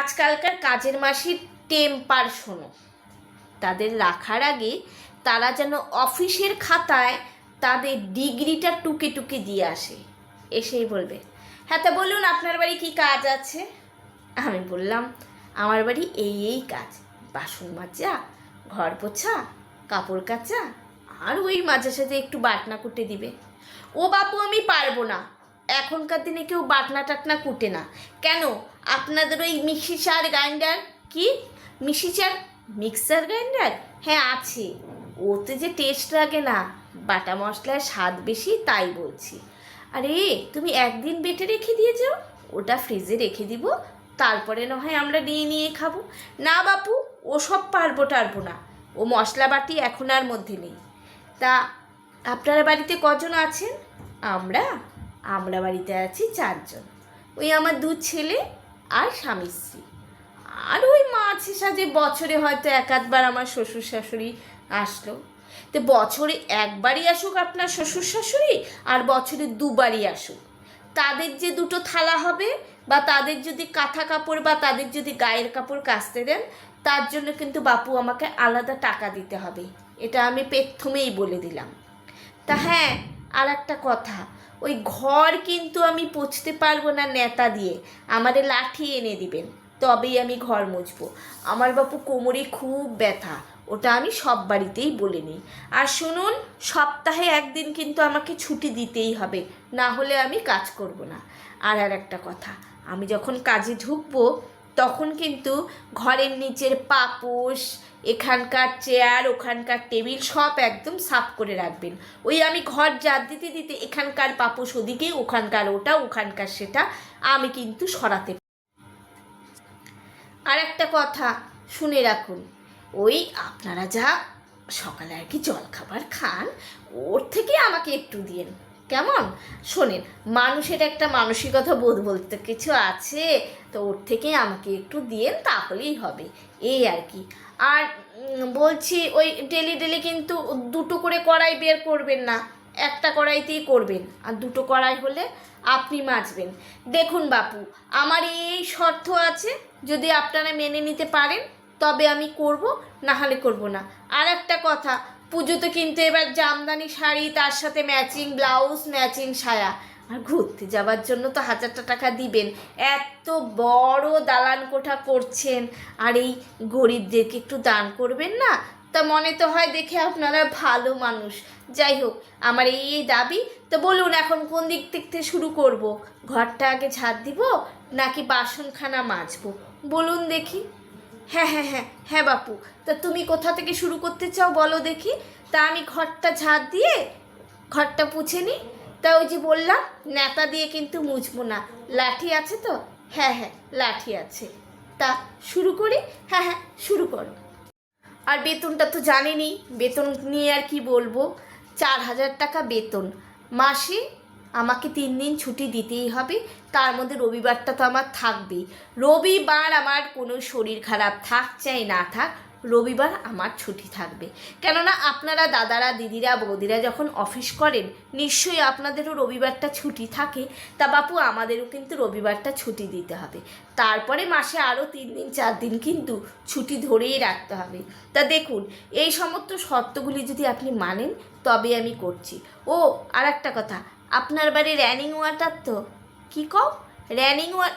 আজকালকার কাজের মাসির টেম্পার শোনো। তাদের রাখার আগে তারা যেন অফিসের খাতায় তাদের ডিগ্রিটা টুকে টুকে দিয়ে আসে। এসেই বলবে হ্যাঁ তা বলুন আপনার বাড়ি কি কাজ আছে? আমি বললাম, আমার বাড়ি এই এই কাজ। বাসন মাজা, ঘর পোছা, কাপড় কাচা, আর ওই মাঝে সাঝে একটু বাটনা কুটে দিবে। ও বাপু আমি পারব না। এখনকার দিনে কেউ বাটনা টাটনা কুটে না। কেন? আপনাদের ওই মিক্সিচার গ্রাইন্ডার কি? মিক্সিচার মিক্সার গ্রাইন্ডার হ্যাঁ আছে। ওতে যে টেস্ট লাগে না। বাটা মশলার স্বাদ বেশি, তাই বলছি। আরে, তুমি একদিন বেটে রেখে দিয়ে যাও। ওটা ফ্রিজে রেখে দিব। তারপরে না হয় আমরা নিয়ে নিয়ে খাব। না বাপু ওসব পারব টারবো না। ও মশলা বাটি এখন আর মধ্যে নেই। তা আপনার বাড়িতে কজন আছেন? আমরা। আমরা বাড়িতে আছি চারজন। ওই আমার দু ছেলে আর স্বামী স্ত্রী। আর ওই মাঝে সাঝে বছরে হয়তো এক আধবার আমার শ্বশুর শাশুড়ি আসলো। তো বছরে একবারই আসুক আপনার শ্বশুর শাশুড়ি আর বছরে দুবারই আসুক। তাদের যে দুটো থালা হবে বা তাদের যদি কাঁথা কাপড় বা তাদের যদি গায়ের কাপড় কাচতে দেন, তার জন্য কিন্তু বাপু আমাকে আলাদা টাকা দিতে হবে। এটা আমি প্রথমেই বলে দিলাম। তা হ্যাঁ আর একটা কথা। ওই ঘর কিন্তু আমি পচতে পারব না নেতা দিয়ে। আমাদের লাঠি এনে দিবেন, তবেই আমি ঘর মুছবো। আমার বাপু কোমরে খুব ব্যথা, ওটা আমি সব বাড়িতেই বলে নিই। আর শুনুন, সপ্তাহে একদিন কিন্তু আমাকে ছুটি দিতেই হবে, না হলে আমি কাজ করব না। আর আর একটা কথা, আমি যখন কাজে ঢুকবো তখন কিন্তু ঘরের নিচের পাপোশ, এখানকার চেয়ার ওখানকার টেবিল সব একদম সাফ করে রাখবেন। ওই আমি ঘর জাত দিতে দিতে এখানকার পাপোশ ওদিকে, ওখানকার ওটা, ওখানকার সেটা আমি কিন্তু সরাতে আর একটা কথা শুনে রাখুন, ওই আপনারা যা সকালে আর কি জলখাবার খান, ওর থেকে আমাকে একটু দিয়েন। কেমন? শোনেন, মানুষের একটা মানসিকতা বোধ বলতে কিছু আছে, তো ওর থেকে আমাকে একটু দিয়েন, তাহলেই হবে। এই আর কি। আর বলছি ওই ডেলি ডেলি কিন্তু দুটো করে কড়াই বের করবেন না, একটা কড়াইতেই করবেন। আর দুটো কড়াই হলে আপনি মাজবেন। দেখুন বাপু, আমার এই শর্ত আছে, যদি আপনারা মেনে নিতে পারেন, তবে আমি করব না হলে করব না। আর একটা কথা পুজোতে কিন্তু এবার জামদানি শাড়ি, তার সাথে ম্যাচিং ব্লাউজ ম্যাচিং সায়া। আর ঘুরতে যাওয়ার জন্য তো হাজারটা টাকা দিবেন। এত বড় দালান কোঠা করছেন। আর এই গরিবদেরকে একটু দান করবেন না? তা মনে তো হয় দেখে আপনারা ভালো মানুষ। যাই হোক, আমার এই এই দাবি। তো বলুন, এখন কোন দিক থেকে শুরু করব? ঘরটা আগে ঝাড় দিব, নাকি বাসনখানা মাজবো? বলুন দেখি। হ্যাঁ হ্যাঁ হ্যাঁ হ্যাঁ বাপু। তা তুমি কোথা থেকে শুরু করতে চাও বলো দেখি। তা আমি ঘরটা ঝাড় দিয়ে ঘরটা পুছে নিই। তা ওই যে বললাম, নেতা দিয়ে কিন্তু মুছবো না। লাঠি আছে তো? হ্যাঁ হ্যাঁ লাঠি আছে। তা শুরু করি? হ্যাঁ হ্যাঁ শুরু করো। আর বেতনটা তো জানেনই বেতন নিয়ে আর কি বলব? চার হাজার টাকা বেতন। মাসে আমাকে তিন দিন ছুটি দিতেই হবে, তার মধ্যে রবিবারটা তো আমার থাকবেই। রবিবার আমার কোনো শরীর খারাপ থাক, চাই না থাক, রবিবার আমার ছুটি থাকবে। কেননা আপনারা দাদারা, দিদিরা, বৌদিরা যখন অফিস করেন, নিশ্চয়ই আপনাদেরও রবিবারটা ছুটি থাকে, তা বাপু আমাদেরও কিন্তু রবিবারটা ছুটি দিতে হবে। তারপরে মাসে আরও তিন দিন, চার দিন কিন্তু ছুটি ধরেই রাখতে হবে। তা দেখুন, এই সমস্ত শর্তগুলি যদি আপনি মানেন তবে আমি করছি। ও আর একটা কথা আপনার বাড়ি র্যানিং ওয়াটার তো? কী কও? র্যানিং ওয়া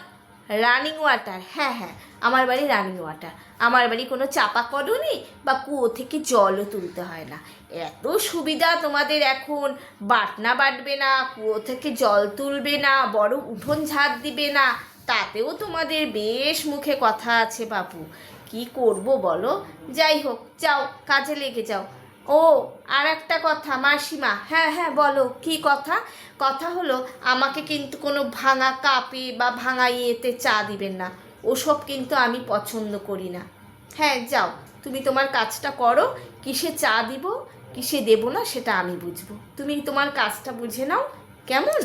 রানিং ওয়াটার হ্যাঁ হ্যাঁ আমার বাড়ি রানিং ওয়াটার আমার বাড়ি কোনো চাপা কলনি বা কুয়ো থেকে জলও তুলতে হয় না। এত সুবিধা তোমাদের এখন। বাটনা বাটবে না, কুয়ো থেকে জল তুলবে না, বড় উঠোন ঝাড় দিবে না। তাতেও তোমাদের বেশ মুখে কথা আছে বাপু। কি করব বলো? যাই হোক, যাও, কাজে লেগে যাও। ও আর একটা কথা, মাসিমা। হ্যাঁ হ্যাঁ বলো, কি কথা? কথা হলো, আমাকে কিন্তু কোনো ভাঙা কাপে বা ভাঙা ইয়েতে চা দিবেন না। ওসব কিন্তু আমি পছন্দ করি না। হ্যাঁ যাও, তুমি তোমার কাজটা করো, কিসে চা দিব, কিসে দেবো না সেটা আমি বুঝব। তুমি তোমার কাজটা বুঝে নাও, কেমন?